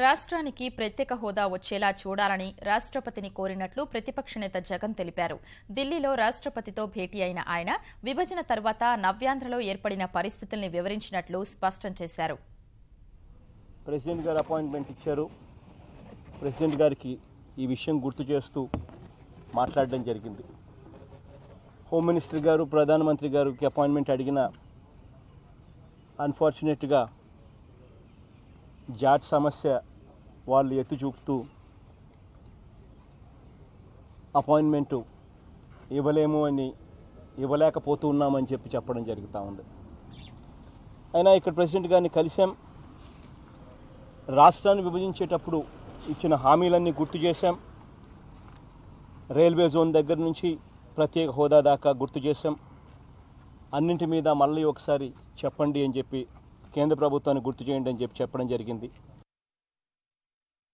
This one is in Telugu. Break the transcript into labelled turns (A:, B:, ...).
A: రాష్ట్రానికి ప్రత్యేక హోదా వచ్చేలా చూడాలని రాష్ట్రపతిని కోరినట్లు ప్రతిపక్ష నేత జగన్ తెలిపారు. ఢిల్లీలో రాష్ట్రపతితో భేటీ అయిన ఆయన విభజన తర్వాత నవ్యాంధ్రలో ఏర్పడిన పరిస్థితుల్ని వివరించినట్లు స్పష్టం చేశారు.
B: ప్రెసిడెంట్ గారు అపాయింట్మెంట్ ఇచ్చారు. ప్రెసిడెంట్ గారికి ఈ విషయం గుర్తు చేస్తూ మాట్లాడడం జరిగింది. హోమ్ మినిస్టర్ గారు ప్రధానమంత్రి గారికి అపాయింట్మెంట్ అడిగిన అన్ఫార్చునేట్గా జాట్ సమస్య వాళ్ళు ఎత్తి చూపుతూ అపాయింట్మెంటు ఇవ్వలేము అని ఇవ్వలేకపోతూ ఉన్నామని చెప్పి చెప్పడం జరుగుతూ ఉంది. అయినా ఇక్కడ ప్రెసిడెంట్ గారిని కలిసాం. రాష్ట్రాన్ని విభజించేటప్పుడు ఇచ్చిన హామీలన్నీ గుర్తు చేశాం. రైల్వే జోన్ దగ్గర నుంచి ప్రత్యేక హోదా దాకా గుర్తు చేశాం. అన్నింటి మీద మళ్ళీ ఒకసారి చెప్పండి అని చెప్పి కేంద్ర ప్రభుత్వాన్ని గుర్తు చేయండి అని చెప్పి చెప్పడం జరిగింది.